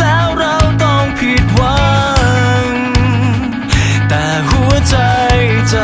แล้วเราต้องผิดหวัง แต่หัวใจเธ